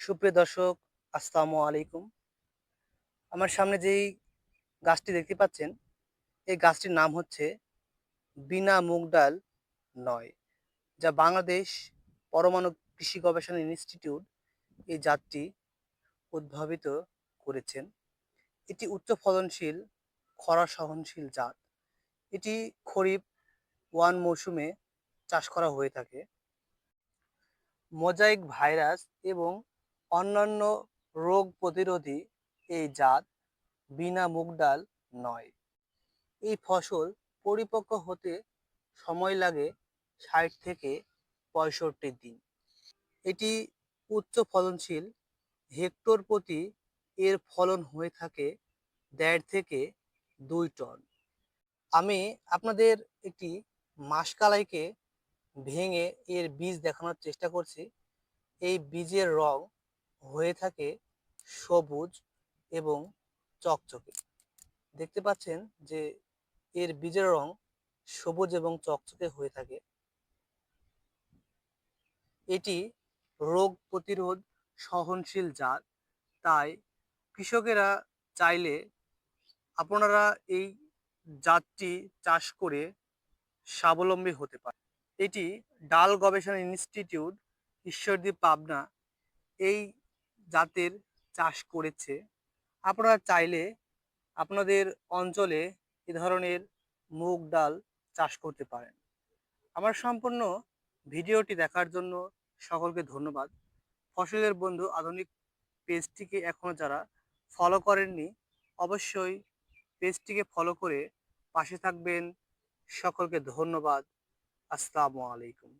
সুপ্রিয় দর্শক, আসসালামু আলাইকুম। আমার সামনে যেই গাছটি দেখতে পাচ্ছেন, এই গাছটির নাম হচ্ছে বিনা মুগ ডাল নয়, যা বাংলাদেশ পরমাণু কৃষি গবেষণা ইনস্টিটিউট এই জাতটি উদ্ভাবিত করেছেন। এটি উচ্চ ফলনশীল, খরা সহনশীল জাত। এটি খরিফ ওয়ান মৌসুমে চাষ করা হয়ে থাকে। মোজাইক ভাইরাস এবং অন্যান্য রোগ প্রতিরোধী এই জাত বিনা মুগ ডাল নয়। এই ফসল পরিপক্ক হতে সময় লাগে ষাট থেকে পঁয়ষট্টি দিন। এটি উচ্চ ফলনশীল, হেক্টর প্রতি এর ফলন হয়ে থাকে দেড় থেকে দুই টন। আমি আপনাদের একটি মাসকালাইকে ভেঙে এর বীজ দেখানোর চেষ্টা করছি। এই বীজের রং হয়ে থাকে সবুজ এবং চকচকে। দেখতে পাচ্ছেন যে এর বীজের রং সবুজ এবং চকচকে হয়ে থাকে। এটি রোগ প্রতিরোধ সহনশীল জাত, তাই কৃষকেরা চাইলে আপনারা এই জাতটি চাষ করে স্বাবলম্বী হতে পারে এটি ডাল গবেষণা ইনস্টিটিউট ঈশ্বরদী পাবনা এই জাতের চাষ করেছে। আপনারা চাইলে আপনাদের অঞ্চলে এ ধরনের মুগ ডাল চাষ করতে পারেন। আমার সম্পূর্ণ ভিডিওটি দেখার জন্য সকলকে ধন্যবাদ। ফসলের বন্ধু আধুনিক পেজটিকে এখনও যারা ফলো করেননি, অবশ্যই পেজটিকে ফলো করে পাশে থাকবেন। সকলকে ধন্যবাদ। আসসালামু আলাইকুম।